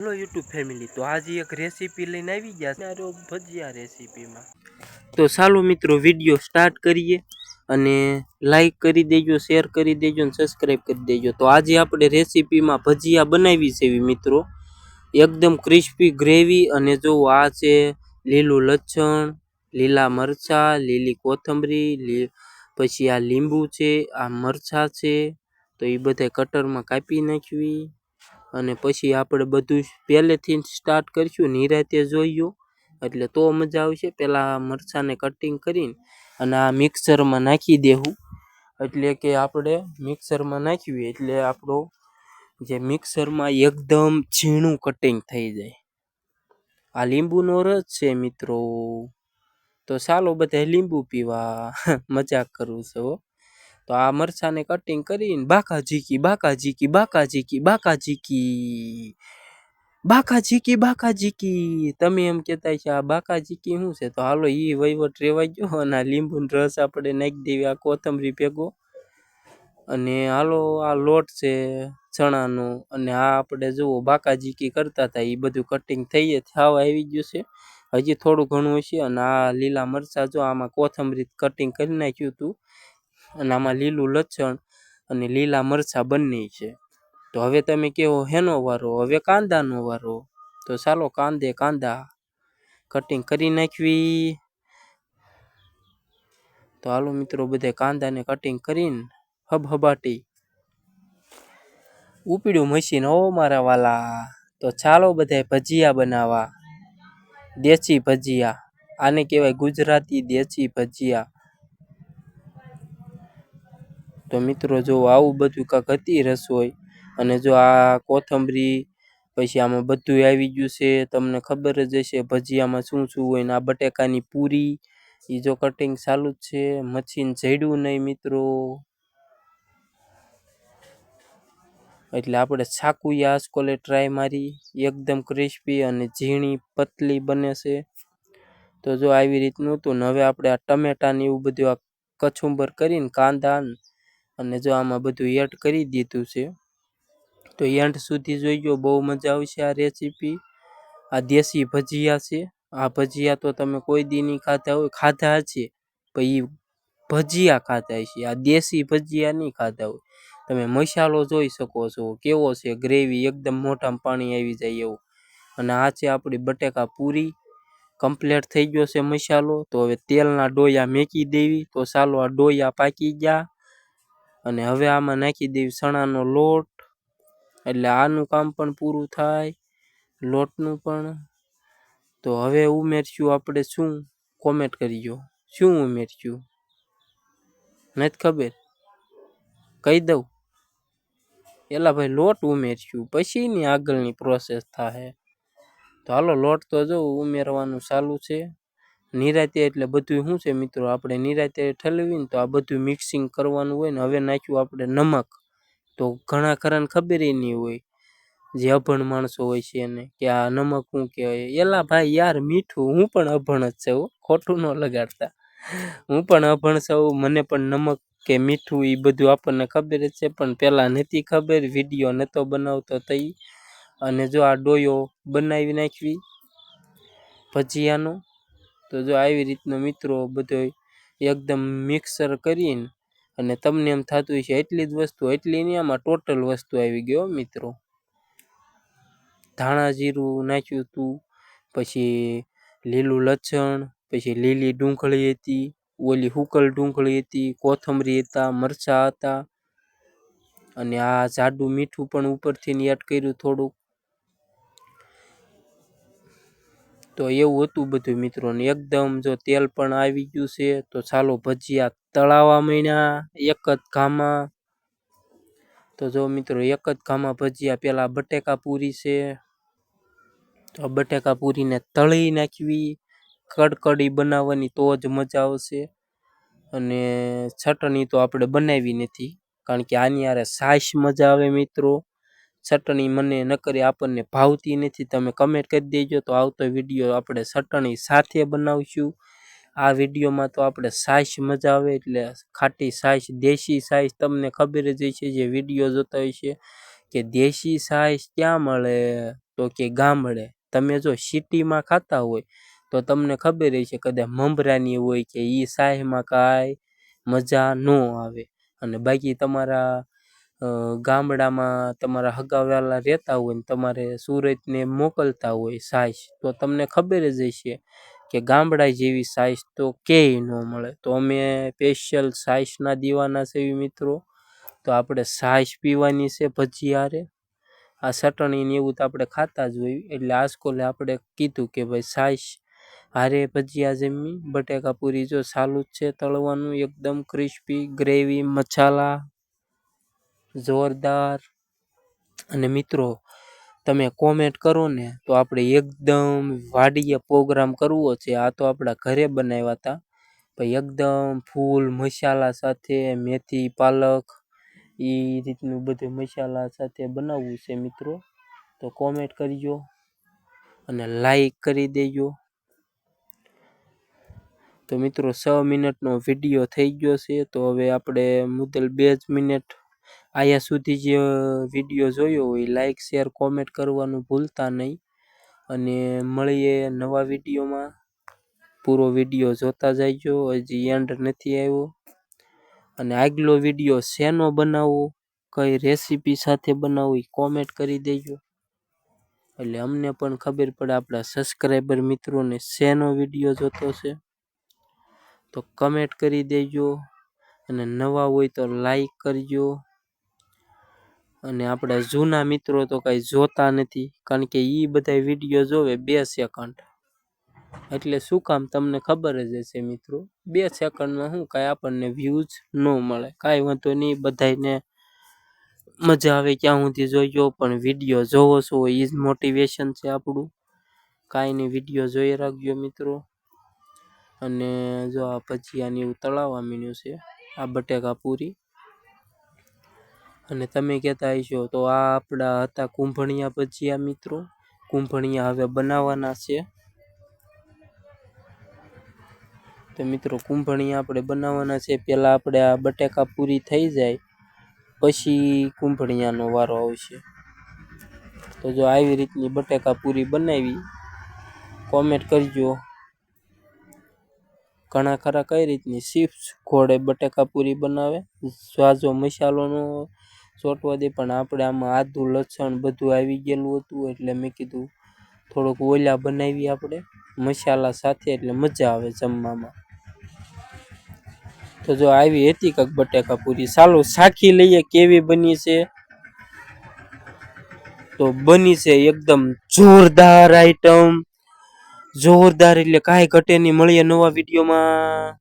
Hello YouTube family, તો આજે એક રેસીપી લઈને આવી ગયા ભજીયા રેસીપીમાં. તો ચાલો મિત્રો, વીડિયો સ્ટાર્ટ કરીએ અને લાઈક કરી દેજો શેર કરી દેજો અને સબસ્ક્રાઈબ કરી દેજો. તો આજે આપણે રેસીપીમાં ભજીયા બનાવી છે એવી મિત્રો. એકદમ ક્રિસ્પી ગ્રેવી અને જો આ છે લીલું લસણ લીલા મરચા, લીલી કોથમરી પછી આ લીંબુ છે, આ મરચા છે, તો એ બધા કટરમાં કાપી નાખવી. અને પછી આપણે બધું પહેલેથી સ્ટાર્ટ કરીશું. નિરાતે જોઈયું એટલે તો મજા આવશે. પહેલાં મરચાંને કટિંગ કરીને અને આ મિક્સરમાં નાખી દેવું એટલે કે આપણે મિક્સરમાં નાખ્યું એટલે આપણો જે મિક્સરમાં એકદમ ઝીણું કટિંગ થઈ જાય. આ લીંબુનો રસ છે મિત્રો. તો ચાલો બધા લીંબુ પીવા. મજાક કરું છું. તો આ મરચાંને કટિંગ કરીને બાકા ઝીકી બાકા ઝીકી બાકા ઝીકી બાકા ઝીકી બાકા ઝીકી બાકા ઝીકી. તમે એમ કહેતા છે આ બાકા ઝીકી શું છે? તો હાલો એ વહીવટ રેવાઈ ગયો અને આ લીંબુનો રસ આપણે નાખી દેવી, આ કોથમરી ભેગો. અને હાલો, આ લોટ છે ચણાનો, અને આ આપણે જુઓ, બાકા ઝીકી કરતા હતા એ બધું કટિંગ થઈ થાવ આવી ગયું છે. હજી થોડું ઘણું હશે, અને આ લીલા મરચાં જો આમાં કોથમરી કટિંગ કરી નાખ્યું હતું અને આમાં લીલું લસણ અને લીલા મરચાં બંને છે. તો હવે તમે કહો હેનો વારો? હવે કાંદાનો વારો. તો ચાલો કાંદે કાંદા કટિંગ કરી નાખવી. તો હાલો મિત્રો, બધે કાંદાને કટિંગ કરીને હબહબાટી. ઉપડ્યું મશીન હો મારા વાલા. તો ચાલો બધા ભજીયા બનાવવા. દેશી ભજીયા. આને કહેવાય ગુજરાતી દેશી ભજીયા. તો મિત્રો જો આવું બધું કાંક હતી રસોઈ અને જો આ કોથમરી પછી આમાં બધું આવી ગયું છે, તમને ખબર જ હશે ભજીયામાં શું શું હોય ને આ બટેકાની પૂરી એ જો કટિંગ ચાલુ જ છે, મચ્છીને જડ્યું નહીં મિત્રો. એટલે આપણે છાકુએ આસકોલે ટ્રાય મારી, એકદમ ક્રિસ્પી અને ઝીણી પતલી બને છે. તો જો આવી રીતનું હતું ને હવે આપણે આ ટમેટા ને એવું બધું આ કચુંબર કરીને કાંદા અને જો આમાં બધું એડ કરી દીધું છે, તો એન્ડ સુધી જોઈજો, બહુ મજા આવશે આ રેસીપી આ દેશી ભજીયા છે, આ ભજીયા તો તમે કોઈ દી નહીં ખાતા હોય, ખાધા છે પણ એ ભજીયા ખાધા છે આ દેશી ભજીયા નહીં ખાધા હોય. તમે મસાલો જોઈ શકો છો, કેવો છે ગ્રેવી એકદમ મોટામાં પાણી આવી જાય એવું. અને આ છે આપણી બટેકા પૂરી કમ્પ્લીટ થઈ ગયો છે મસાલો, તો હવે તેલના ડોયા મેકી દેવી, તો ચાલો આ ડોયા પાકી ગયા અને હવે આમાં નાખી દેવી ચણાનો લોટ. એટલે આનું કામ પણ પૂરું થાય, લોટનું પણ. તો હવે ઉમેરશું આપણે શું? કોમેન્ટ કરજો. શું ઉમેરશું? નથી ખબર? કહી દઉં. એલા ભાઈ, લોટ ઉમેરશું. પછીની આગળની પ્રોસેસ થાય. તો હાલો, લોટ તો જો ઉમેરવાનું ચાલુ છે. નિરાતે એટલે બધું શું છે મિત્રો? આપણે નિરાંતે ઠલવીને તો આ બધું મિક્સિંગ કરવાનું હોય ને, હવે નાખ્યું આપણે નમક. તો ઘણા ખરાને ખબર નહીં હોય, જે અભણ માણસો હોય છે એને, કે આ નમક શું કહેવાય. એલા ભાઈ યાર, મીઠું, હું પણ અભણ જ છે ખોટું ન લગાડતા. હું પણ અભણ છું, મને પણ નમક કે મીઠું એ બધું આપણને ખબર જ છે, પણ પહેલાં નથી ખબર, વીડિયો નહોતો બનાવતો તઈ. અને જો આ ડોયો બનાવી નાખવી, ભજીયાનો તો જો આવી રીતનો મિત્રો બધો એકદમ મિક્સર કરીને અને તમને એમ થતું હશે એટલી જ વસ્તુ, એટલી નહીં, આમાં ટોટલ વસ્તુ આવી ગયો મિત્રો. ધાણા જીરું નાખ્યું હતું પછી લીલું લસણ, પછી લીલી ડુંગળી હતી, ઓલી હુકલ ડુંગળી હતી, કોથમરી હતા, મરચાં હતા. અને આ જાડું મીઠું પણ ઉપરથી એડ કર્યું થોડુંક. તો એવું હતું બધું મિત્રોને. એકદમ જો તેલ પણ આવી ગયું છે, તો ચાલો ભજીયા તળાવા મહિના એક જ ઘામાં. તો જો મિત્રો, એક જ ઘામાં ભજીયા, પેલા બટેકા પૂરી છે. તો બટેકા પૂરીને તળી નાખવી. કડકડી બનાવવાની તો જ મજા આવશે. અને ચટણી તો આપણે બનાવી નથી, કારણ કે આની હારે છાશ મજા આવે મિત્રો. ચટણી મને ન કરી, આપણને ભાવતી નથી. તમે કમેન્ટ કરી દેજો તો આવતો વીડિયો આપણે ચટણી સાથે બનાવશું. આ વિડીયોમાં તો આપણે સાઈઝ મજા આવે એટલે ખાટી સાઈઝ દેશી સાઈઝ તમને ખબર જ હશે જે વીડિયો જોતા હોય છે કે દેશી સાઈઝ ક્યાં મળે તો કે ગામડે તમે જો સિટીમાં ખાતા હોય તો તમને ખબર હશે કદાચ મમરાની હોય કે એ સાહેમાં કાંઈ મજા ન આવે. અને બાકી તમારા ગામડામાં તમારા હગાવાલા રહેતા હોય ને તમારે સુરતને મોકલતા હોય સાઈઝ તો તમને ખબર જ હશે કે ગામડા જેવી સાઈઝ તો ક્યાંય ન મળે. તો અમે સ્પેશિયલ સાઈઝના દીવાના છે મિત્રો. તો આપણે સાઈઝ પીવાની છે ભજીયારે આ ચટણીને એવું તો આપણે ખાતા જ હોય. એટલે આજકોલે આપણે કીધું કે ભાઈ સાઈઝ હારે ભજીયા જમી, બટેકા પૂરી જો સાલું જ છે, તળવાનું એકદમ ક્રિસ્પી ગ્રેવી મસાલા જોરદાર. અને મિત્રો, તમે કોમેન્ટ કરો ને તો આપણે એકદમ વાડીએ પ્રોગ્રામ કરવો છે. આ તો આપણા ઘરે બનાવ્યા હતા. ભાઈ, એકદમ ફૂલ મસાલા સાથે મેથી, પાલક એ રીતનું બધું મસાલા સાથે બનાવવું છે મિત્રો. તો કોમેન્ટ કરજો અને લાઈક કરી દેજો. તો મિત્રો, છ મિનિટનો વીડિયો થઈ ગયો છે. તો હવે આપણે મુદ્દલ બે જ મિનિટ આયા સુધી જે વીડિયો જોયો હોય લાઈક શેર કોમેન્ટ કરવાનું ભૂલતા નહીં. અને મળીએ નવા વિડીયોમાં પૂરો વીડિયો જોતા જઈજો હજી એન્ડ નથી આવ્યો. અને આગલો વીડિયો શેનો બનાવવો, કઈ રેસીપી સાથે બનાવવું એ કોમેન્ટ કરી દેજો. એટલે અમને પણ ખબર પડે આપણા સબસ્ક્રાઈબર મિત્રોને શેનો વીડિયો જોતો છે. તો કમેન્ટ કરી દેજો. અને નવા હોય તો લાઈક કરજો. અને આપણા જૂના મિત્રો તો કાંઈ જોતા નથી, કારણ કે એ બધા વીડિયો જોવે બે સેકન્ડ એટલે શું કામ તમને ખબર જ હશે મિત્રો, બે સેકન્ડમાં શું કાંઈ આપણને વ્યૂઝ ન મળે. કાંઈ વાંધો નહીં, બધાયને મજા આવે ક્યાં સુધી જોઈજો પણ વીડિયો જોવો છો એ જ મોટિવેશન છે આપણું. કાંઈ નહીં વીડિયો જોઈ રાખજો મિત્રો. અને જો આ ભજીયાની એવું તળાવવા મીન્યું છે, આ બટેકા પૂરી. અને તમે કહેતા હશો, તો આ આપણા હતા કુંભણિયા ભજીયા મિત્રો? કુંભણિયા હવે બનાવવાના છે. તો મિત્રો, કુંભણિયા આપણે બનાવવાના છે. પહેલાં આપણે આ બટેકા પૂરી થઈ જાય, પછી કુંભણિયાનો વારો આવશે. તો જો આવી રીતની બટેકા પૂરી બનાવી કોમેન્ટ કરજો. ઘણા ખરા કઈ રીતની ચિપ્સ ઘોડે બટેકા પૂરી બનાવે સ્વાજો મસાલોનો ચોટવા દે પણ આપણે આમાં આદુ લસણ બધું આવી ગયેલું હતું એટલે મેં કીધું થોડુંક ઓલા બનાવી આપણે. મસાલા સાથે એટલે મજા આવે જમવામાં. તો જો આવી હતી કંઈક બટેકા પૂરી. ચાલો સાખી લઈએ કેવી બની છે. તો બની છે એકદમ જોરદાર આઈટમ જોરદાર એટલે કાંઈ ઘટે નહીં. મળીએ નવા વિડીયોમાં.